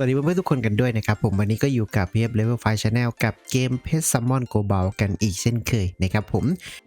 สวัสดีเพื่อนๆทุกคนกันด้วยนะครับผมวันนี้ก็อยู่กับเพียบ Level 5 Channel กับเกมเพชรซัมมอนโกบอลกันอีกเช่นเคยนะครับผม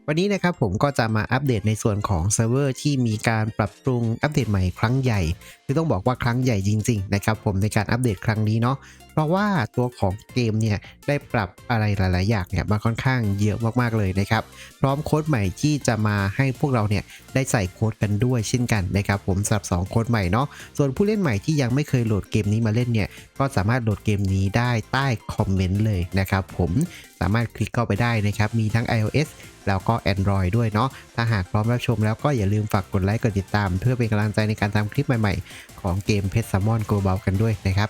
วันนี้นะครับผมก็จะมาอัปเดตในส่วนของเซิร์ฟเวอร์ที่มีการปรับปรุงอัปเดตใหม่ครั้งใหญ่คือต้องบอกว่าครั้งใหญ่จริงๆนะครับผมในการอัปเดตครั้งนี้เนาะเพราะว่าตัวของเกมเนี่ยได้ปรับอะไรหลาย ๆ อย่างเนี่ยมาค่อนข้างเยอะมาก ๆ เลยนะครับ พร้อมโค้ดใหม่ที่จะมาให้พวกเราเนี่ยได้ใส่โค้ดกันด้วยเช่นกันนะครับผมสำหรับสองโค้ดใหม่เนาะ ส่วนผู้เล่นใหม่ที่ยังไม่เคยโหลดเกมนี้มาเล่นเนี่ย ก็สามารถโหลดเกมนี้ได้ใต้คอมเมนต์เลยนะครับผมสามารถคลิกเข้าไปได้นะครับ มีทั้ง iOS แล้วก็ Android ด้วยเนาะ ถ้าหากพร้อมรับชมแล้วก็อย่าลืมฝากกดไลค์กดติดตาม เพื่อเป็นกำลังใจในการทำคลิปใหม่ ๆ ของเกมเพชรซัมมอนโกลบอลกันด้วยนะครับ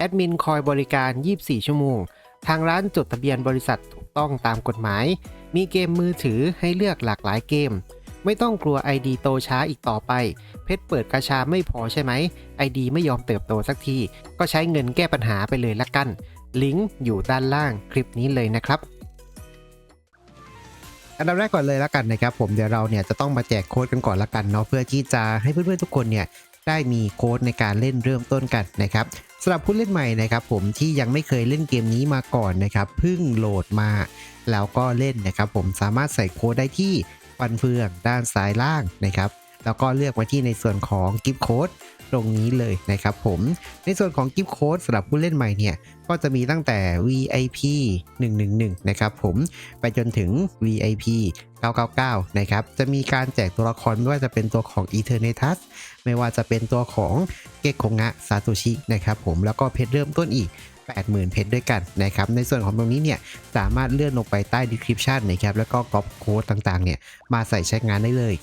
แอดมินคอยบริการ 24 ชั่วโมง ทางร้านจดทะเบียนบริษัทถูกต้องตามกฎหมาย มีเกมมือถือให้เลือกหลากหลายเกม ไม่ต้องกลัว ID โตช้าอีกต่อไป เพชรเปิดกระชาไม่พอใช่ไหม ID ไม่ยอมเติบโตสักที ก็ใช้เงินแก้ปัญหาไปเลยละกัน ลิงก์อยู่ด้านล่างคลิปนี้เลยนะครับอันดับแรกก่อนเลยละกันนะครับผมเดี๋ยวเราเนี่ยจะต้องมาแจกโค้ดกันก่อนละกันเนาะเพื่อที่จะให้เพื่อนๆทุกคนเนี่ยได้มีโค้ดในการเล่นเริ่มต้นกันนะครับ สำหรับผู้เล่นใหม่นะครับผมที่ยังไม่เคยเล่นเกมนี้มาก่อนนะครับเพิ่งโหลดมาแล้วก็เล่นนะครับผมสามารถใส่โค้ดได้ที่ฟันเฟืองด้านซ้ายล่างนะครับแล้วก็เลือกมาที่ในส่วนของกิฟต์โค้ด ตรงนี้เลยนะครับผมในส่วนของกิฟต์โค้ดสำหรับผู้เล่นใหม่เนี่ยก็จะมีตั้งแต่ VIP 111 นะครับผมไปจนถึง VIP 999 นะครับ จะมีการแจกตัวละครไม่ว่าจะเป็นตัวของ Eternatus ไม่ว่าจะเป็นตัวของเกกโคงะซาโตชินะครับผมแล้วก็เพชรเริ่มต้นอีก 80,000 เพชรด้วยกันนะครับ ในส่วนของตรงนี้เนี่ยสามารถเลื่อนลงไปใต้ description นะครับแล้วก็ก๊อปโค้ดต่างๆเนี่ยมาใส่ใช้งานได้เลย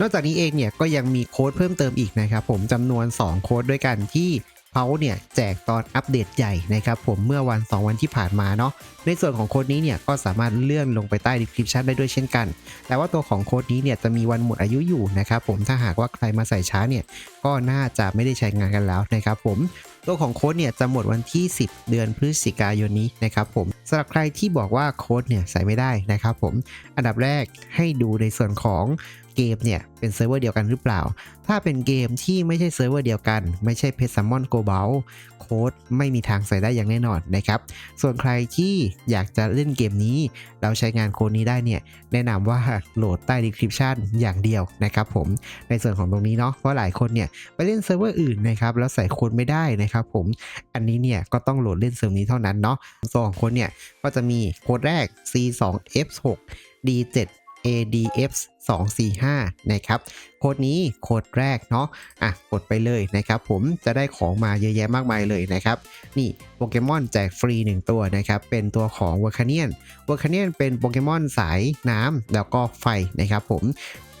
นอกจากนี้เองเนี่ยก็ยังมีโค้ดเพิ่มเติมอีกนะครับผมจำนวน 2 โค้ดด้วยกันที่เขาเนี่ยแจกตอนอัปเดตใหญ่นะครับผมเมื่อวัน 2 วันที่ผ่านมาเนาะในส่วนของโค้ดนี้เนี่ยก็สามารถเลื่อนลงไปใต้ description ได้ด้วยเช่นกัน แต่ว่าตัวของโค้ดนี้เนี่ยจะมีวันหมดอายุอยู่นะครับผมถ้าหากว่าใครมาใส่ช้าเนี่ยก็น่าจะไม่ได้ใช้งานกันแล้วนะครับผมตัวของโค้ดเนี่ยจะหมดวันที่ 10 เดือนพฤศจิกายนนี้นะครับผมสำหรับใครที่บอกว่าโค้ดเนี่ยใส่ไม่ได้นะครับผมอันดับแรกให้ดูในส่วนของ เกมเนี่ยเป็นเซิร์ฟเวอร์เดียวกันหรือเปล่า ถ้าเป็นเกมที่ไม่ใช่เซิร์ฟเวอร์เดียวกัน ไม่ใช่เพชรซัมมอนโกลบอลโค้ดไม่มีทางใส่ได้อย่างแน่นอนนะครับ ส่วนใครที่อยากจะเล่นเกมนี้ เราใช้งานโค้ดนี้ได้เนี่ย แนะนำว่าโหลดใต้ description อย่างเดียวนะครับผม ในส่วนของตรงนี้เนาะ เพราะหลายคนเนี่ยไปเล่นเซิร์ฟเวอร์อื่นนะครับแล้วใส่โค้ดไม่ได้นะครับผม อันนี้เนี่ยก็ต้องโหลดเล่นเซิร์ฟนี้เท่านั้นเนาะส่วนของค้ดเนี่ยก็จะมีโค้ดแรก C2F6 D7 ADF 245นะครับโค้ดนี้โค้ดแรกเนาะอะกดไปเลยนะครับ ผมจะได้ของมาเยอะแยะมากมายเลยนะครับ นี่โปเกมอนแจกฟรี 1 ตัวนะครับ เป็นตัวของวอร์คาเนียนวอร์คาเนียนเป็นโปเกมอนสายน้ำแล้วก็ไฟนะครับผม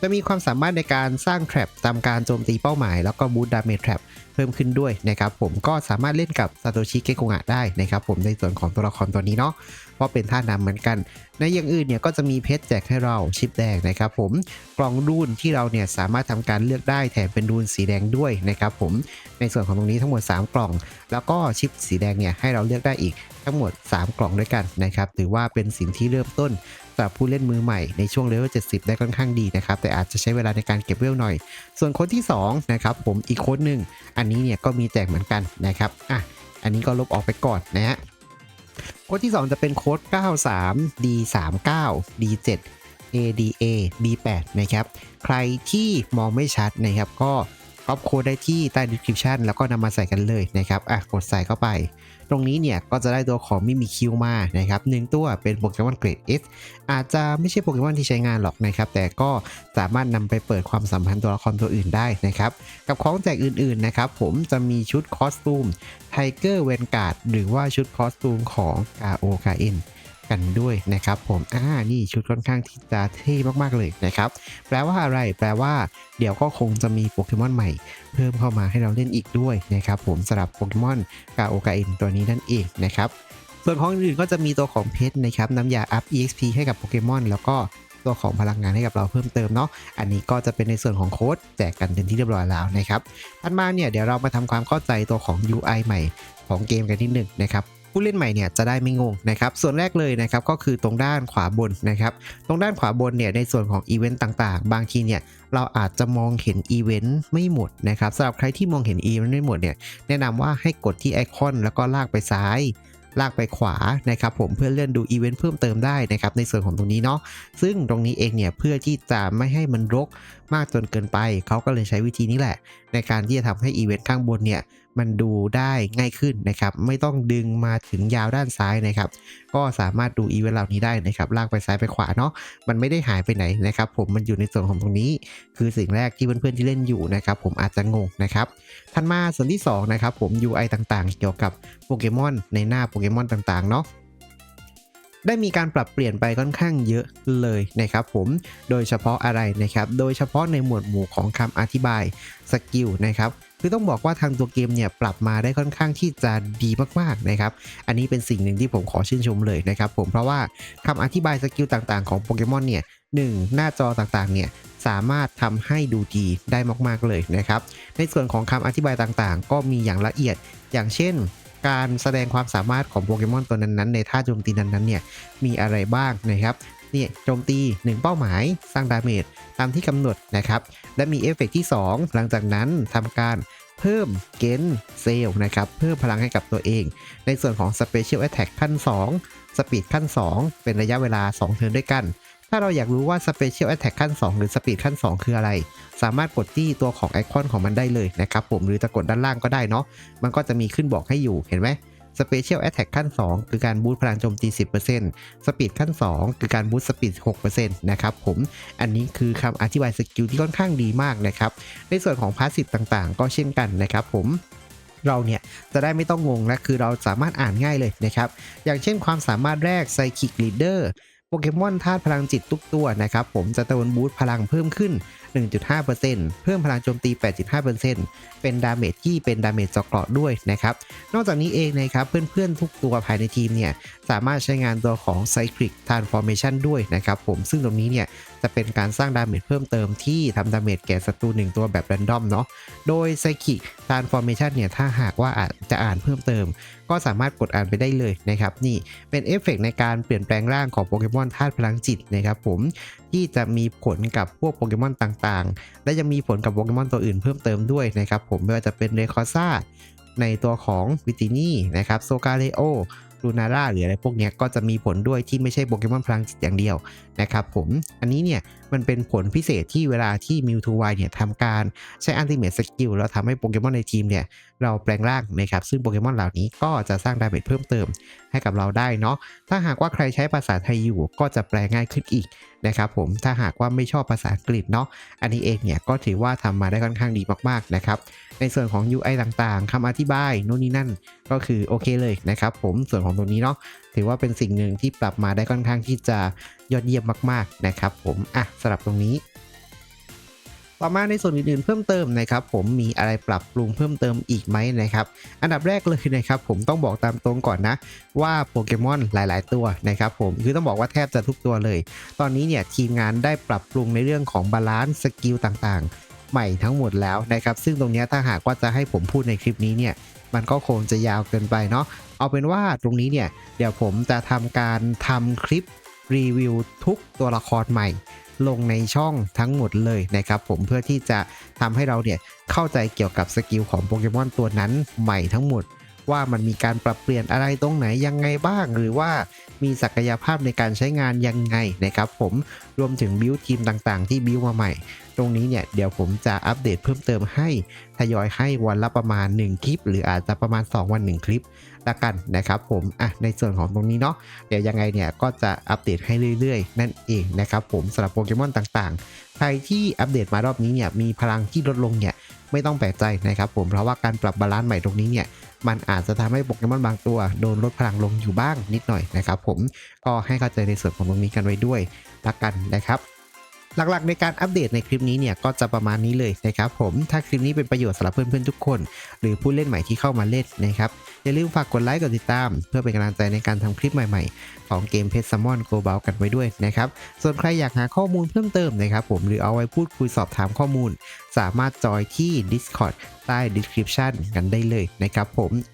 จะมีความสามารถในการสร้างแทร็บตามการโจมตีเป้าหมาย แล้วก็บูตดาเมจแทร็บเพิ่มขึ้นด้วยนะครับผมก็สามารถเล่นกับซาโตชิเกโกงะได้นะครับผมในส่วนของตัวละครตัวนี้เนาะเพราะเป็นท่านำเหมือนกัน ในอย่างอื่นเนี่ยก็จะมีเพชรแจกให้เราชิปแดงนะครับผมกล่องรูนที่เราเนี่ยสามารถทำการเลือกได้แถมเป็นรูนสีแดงด้วยนะครับผมในส่วนของตรงนี้ทั้งหมด 3 กล่อง แล้วก็ชิปสีแดงเนี่ยให้เราเลือกได้อีกทั้งหมด 3 กล่องด้วยกันนะครับถือว่าเป็นสินที่เริ่มต้น สำหรับผู้เล่นมือใหม่ในช่วงเลเวล70 ได้ค่อนข้างดีนะครับ แต่อาจจะใช้เวลาในการเก็บเวลหน่อย ส่วนโค้ดที่2นะครับผมอีกโค้ดหนึ่งอันนี้เนี่ยก็มีแจกเหมือนกันนะครับอะอันนี้ก็ลบออกไปก่อนนะฮะโค้ดที่ 2 จะเป็นโค้ด 93 D39 D7 ADA B8 นะครับ ใครที่มองไม่ชัดนะครับก็ ก๊อปโค้ดได้ที่ใต้ description แล้วก็นำมาใส่กันเลยนะครับอะกดใส่เข้าไป ตรงนี้เนี่ยก็จะได้ตัวของมิมิคิวมานะครับหนึ่งตัวเป็นโปเกมอนเกรด S อาจจะไม่ใช่โปเกมอนที่ใช้งานหรอกนะครับ แต่ก็สามารถนำไปเปิดความสัมพันธ์ตัวละครตัวอื่นได้นะครับ กับของแจกอื่นๆนะครับ ผมจะมีชุดคอสตูมไทเกอร์เวนการ์ดหรือว่าชุดคอสตูมของกาโอกาเอน กันด้วยนะครับผมอ่านี่ชุดค่อนข้างที่จะเท่มากๆเลยนะครับแปลว่าอะไร แปลว่า เดี๋ยวก็คงจะมีโปเกมอนใหม่ เพิ่มเข้ามาให้เราเล่นอีกด้วยนะครับผมสำหรับโปเกมอนกาโอกาเอนตัวนี้นั่นเองนะครับส่วนของอื่นก็จะมีตัวของเพชรนะครับน้ำยาอัพ EXP ให้กับโปเกมอนแล้วก็ตัวของพลังงานให้กับเราเพิ่มเติมเนาะ อันนี้ก็จะเป็นในส่วนของโค้ดแจกกันเป็นที่เรียบร้อยแล้วนะครับถัดมาเนี่ยเดี๋ยวเรามาทำความเข้าใจตัวของ UI ใหม่ของเกมกันนิดหนึ่งนะครับ ผู้เล่นใหม่เนี่ยจะได้ไม่งงนะครับส่วนแรกเลยนะครับก็คือตรงด้านขวาบนนะครับตรงด้านขวาบนเนี่ยในส่วนของอีเวนต์ต่างๆ บางทีเนี่ยเราอาจจะมองเห็นอีเวนต์ไม่หมดนะครับสำหรับใครที่มองเห็นอีเวนต์ไม่หมดเนี่ยแนะนำว่าให้กดที่ไอคอนแล้วก็ลากไปซ้ายลากไปขวานะครับผมเพื่อเลื่อนดูอีเวนต์เพิ่มเติมได้นะครับในส่วนของตรงนี้เนาะซึ่งตรงนี้เองเนี่ยเพื่อที่จะไม่ให้มันรกมากจนเกินไป เขาก็เลยใช้วิธีนี้แหละ ในการที่จะทำให้อีเวนต์ข้างบนเนี่ย มันดูได้ง่ายขึ้นนะครับ ไม่ต้องดึงมาถึงยาวด้านซ้ายนะครับ ก็สามารถดูอีเวนต์เหล่านี้ได้นะครับ ลากไปซ้ายไปขวาเนาะมันไม่ได้หายไปไหนนะครับ ผมมันอยู่ในส่วนของตรงนี้ คือสิ่งแรกที่เพื่อนๆที่เล่นอยู่นะครับ ผมอาจจะงงนะครับถัดมาส่วนที่2นะครับผม UI ต่างๆ เกี่ยวกับโปเกมอนในหน้าโปเกมอนต่างๆเนาะ ได้มีการปรับเปลี่ยนไปค่อนข้างเยอะเลยนะครับผม โดยเฉพาะอะไรนะครับ โดยเฉพาะในหมวดหมู่ของคำอธิบายสกิลนะครับคือต้องบอกว่าทางตัวเกมเนี่ยปรับมาได้ค่อนข้างที่จะดีมากๆนะครับ อันนี้เป็นสิ่งหนึ่งที่ผมขอชื่นชมเลยนะครับผมเพราะว่าคำอธิบายสกิลต่างๆของโปเกมอนเนี่ยหนึ่งหน้าจอต่างๆเนี่ยสามารถทำให้ดูดีได้มากๆเลยนะครับ ในส่วนของคำอธิบายต่างๆ ก็มีอย่างละเอียดอย่างเช่น การแสดงความสามารถของโปเกมอนตัวนั้นๆ ในท่าโจมตีนั้นๆเนี่ยมีอะไรบ้างนะครับเนี่ยโจมตี 1 เป้าหมาย สร้างดาเมจตามที่กำหนดนะครับ และมีเอฟเฟกต์ที่ 2 หลังจากนั้นทำการเพิ่มเกนเซลนะครับ เพิ่มพลังให้กับตัวเอง ในส่วนของ Special Attack ขั้น2 Speed ขั้น 2 เป็นระยะเวลา 2 เทิร์นด้วยกัน ถ้าเราอยากรู้ว่า Special Attack ขั้น 2 หรือ Speed ขั้น 2 คืออะไร สามารถกดที่ตัวของไอคอนของมันได้เลยนะครับผมหรือจะกดด้านล่างก็ได้เนาะมันก็จะมีขึ้นบอกให้อยู่เห็นไหม Special Attack ขั้น 2 คือการบูสต์พลังโจมตี 10% Speed ขั้น 2 คือการบูสต์สปีด6%นะครับผม อันนี้คือคำอธิบายสกิลที่ค่อนข้างดีมากนะครับ ในส่วนของพาสซีฟต่างๆ ก็เช่นกันนะครับผมเราเนี่ยจะได้ไม่ต้องงงและคือเราสามารถอ่านง่ายเลยนะครับ อย่างเช่นความสามารถแรก Psychic Leader โปเกมอนธาตุพลังจิตทุกตัวนะครับผมจะโดนบูสต์พลังเพิ่มขึ้น 1.5%เพิ่มพลังโจมตี 8.5%เป็นดาเมจที่เป็นดาเมจเจาะเกราะด้วยนะครับนอกจากนี้เองนะครับเพื่อนๆทุกตัวภายในทีมเนี่ยสามารถใช้งานตัวของ Cyclic Transformation ด้วยนะครับผมซึ่งตรงนี้เนี่ยจะเป็นการสร้างดาเมจเพิ่มเติมที่ทำดาเมจแก่ศัตรูหนึ่งตัวแบบแรนดอมเนาะโดย Psychic Transformation เนี่ยถ้าหากว่าอาจจะอ่านเพิ่มเติม ก็สามารถกดอ่านไปได้เลยนะครับนี่เป็นเอฟเฟกต์ในการเปลี่ยนแปลงร่างของโปเกมอนธาตุพลังจิตนะครับผม ที่จะมีผลกับพวกโปเกมอนต่างๆ และยังมีผลกับโปเกมอนตัวอื่นเพิ่มเติมด้วยนะครับผมไม่ว่าจะเป็นเรคอซ่าในตัวของวิตินี่นะครับโซกาเลโอลูนาร่าหรืออะไรพวกนี้ก็จะมีผลด้วยที่ไม่ใช่โปเกมอนพลังจิตอย่างเดียวนะครับผมอันนี้เนี่ย มันเป็นผลพิเศษที่เวลาที่มิวทูไวเนี่ยทำการใช้อัลติเม e สกิลแล้วทำให้โปเกมอนในทีมเนี่ยเราแปลงร่างนะครับซึ่งโปเกมอนเหล่านี้ก็จะสร้างดาเมจเพิ่มเติมให้กับเราได้เนาะถ้าหากว่าใครใช้ภาษาไทยอยู่ก็จะแปลง่ายขึ้นอีกนะครับผมถ้าหากว่าไม่ชอบภาษาอังกฤษเนาะอันนี้เองเนี่ยก็ถือว่าทำมาได้ค่อนข้างดีมากๆนะครับในส่วนของ UI ต่างๆคำอธิบายโน่นนี่นั่นก็คือโอเคเลยนะครับผมส่วนของตรงนี้เนาะ ถือว่าเป็นสิ่งหนึ่งที่ปรับมาได้ค่อนข้างที่จะยอดเยี่ยมมากๆนะครับผมอะสำหรับตรงนี้ ต่อมาในส่วนอื่นๆเพิ่มเติมนะครับผมมีอะไรปรับปรุงเพิ่มเติมอีกไหมนะครับ อันดับแรกเลยนะครับผมต้องบอกตามตรงก่อนนะ ว่าโปเกมอนหลาย ๆ ตัวนะครับผมคือต้องบอกว่าแทบจะทุกตัวเลย ตอนนี้เนี่ยทีมงานได้ปรับปรุงในเรื่องของบาลานซ์สกิลต่างๆ ใหม่ทั้งหมดแล้วนะครับซึ่งตรงนี้ถ้าหากว่าจะให้ผมพูดในคลิปนี้เนี่ยมันก็คงจะยาวเกินไปเนาะ เอาเป็นว่าตรงนี้เนี่ย เดี๋ยวผมจะทำการทำคลิปรีวิวทุกตัวละครใหม่ ลงในช่องทั้งหมดเลยนะครับผมเพื่อที่จะทำให้เราเนี่ยเข้าใจเกี่ยวกับสกิลของโปเกมอนตัวนั้นใหม่ทั้งหมด ว่ามันมีการปรับเปลี่ยนอะไรตรงไหนยังไงบ้าง หรือว่ามีศักยภาพในการใช้งานยังไงนะครับผมรวมถึงบิวทีมต่างๆ ที่บิวมาใหม่ ตรงนี้เนี่ยเดี๋ยวผมจะอัปเดตเพิ่มเติมให้ทยอยให้วันละประมาณ 1 คลิป หรืออาจจะประมาณ 2 วัน 1 คลิป ละกันนะครับผมอะในส่วนของตรงนี้เนาะเดี๋ยวยังไงเนี่ยก็จะอัปเดตให้เรื่อยๆ นั่นเองนะครับผมสำหรับโปเกมอนต่างๆ ใครที่อัปเดตมารอบนี้เนี่ยมีพลังที่ลดลงเนี่ยไม่ต้องแปลกใจนะครับผมเพราะว่าการปรับบาลานซ์ใหม่ตรงนี้เนี่ยมันอาจจะทำให้โปเกมอนบางตัวโดนลดพลังลงอยู่บ้างนิดหน่อยนะครับผมก็ให้เข้าใจในส่วนของตรงนี้กันไว้ด้วยละกันนะครับ หลักๆ ในการอัปเดตในคลิปนี้เนี่ยก็จะประมาณนี้เลยนะครับผมถ้าคลิปนี้เป็นประโยชน์สำหรับเพื่อนๆทุกคน หรือผู้เล่นใหม่ที่เข้ามาเล่นนะครับอย่าลืมฝากกดไลค์กดติดตาม เพื่อเป็นกำลังใจในการทำคลิปใหม่ๆ ของเกมเพชรซัมมอนโกลบากันไว้ด้วยนะครับส่วนใครอยากหาข้อมูลเพิ่มเติมนะครับผมหรือเอาไว้พูดคุยสอบถามข้อมูล สามารถจอยที่ Discord ใต้ description กันได้เลยนะครับผม